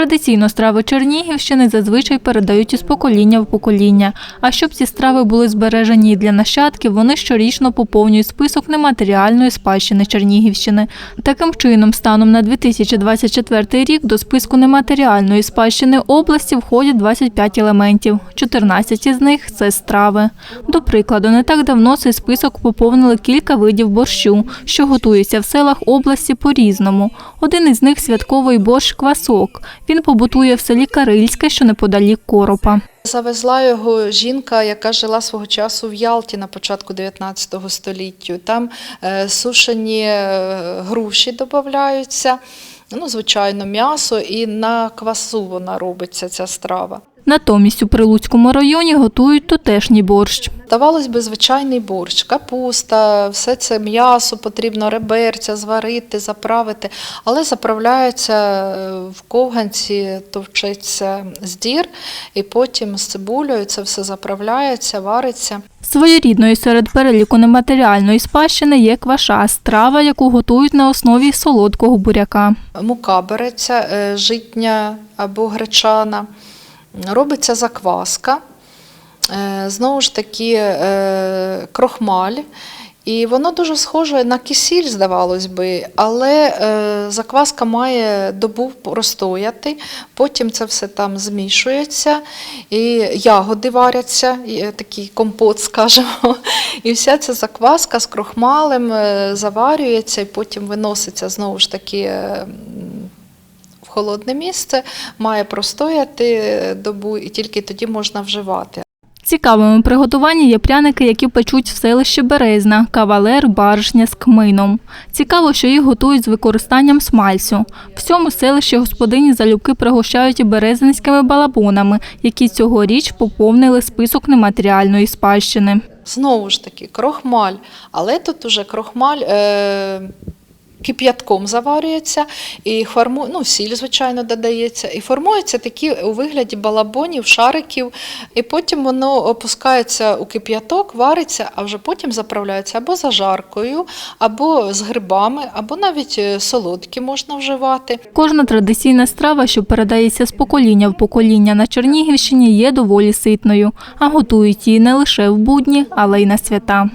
Традиційно страви Чернігівщини зазвичай передають із покоління в покоління. А щоб ці страви були збережені і для нащадків, вони щорічно поповнюють список нематеріальної спадщини Чернігівщини. Таким чином, станом на 2024 рік до списку нематеріальної спадщини області входять 25 елементів. 14 із них це страви. До прикладу, не так давно цей список поповнили кілька видів борщу, що готуються в селах області по-різному. Один із них святковий борщ квасок. Він побутує в селі Карильське, що неподалік Коропа. Завезла його жінка, яка жила свого часу в Ялті на початку 19 століття. Там е, сушені е, груші додаються, ну, звичайно, м'ясо, і на квасу вона робиться ця страва. Натомість у Прилуцькому районі готують тутешній борщ. Здавалось би, звичайний борщ, капуста, все це м'ясо потрібно реберця зварити, заправити, але заправляється е, в ковганці, товчеться здір, і потім з цибулею це все заправляється, вариться. Своєрідною серед переліку нематеріальної спадщини є кваша, страва, яку готують на основі солодкого буряка. Мука береться, е, житня або гречана, робиться закваска, е, знову ж таки е, крохмаль. І воно дуже схоже на кисіль, здавалось би, але е, закваска має добу простояти, потім це все там змішується, і ягоди варяться, такий компот, скажімо. І вся ця закваска з крохмалем заварюється, і потім виноситься знову ж таки. Холодне місце має простояти е, добу, і тільки тоді можна вживати. Цікавими у приготуванні є пряники, які печуть в селищі Березна, кавалер, баришня з кмином. Цікаво, що їх готують з використанням смальцю. В цьому селищі господині залюбки пригощають і березинськими балабонами, які цьогоріч поповнили список нематеріальної спадщини. Знову ж таки, крохмаль, але тут уже крохмаль. Е- Кип'ятком заварюється, і форму, ну, сіль, звичайно, додається, і формується такі у вигляді балабонів, шариків, і потім воно опускається у кип'яток, вариться, а вже потім заправляється або зажаркою, або з грибами, або навіть е, солодкі можна вживати. Кожна традиційна страва, що передається з покоління в покоління на Чернігівщині, є доволі ситною, а готують її не лише в будні, але й на свята.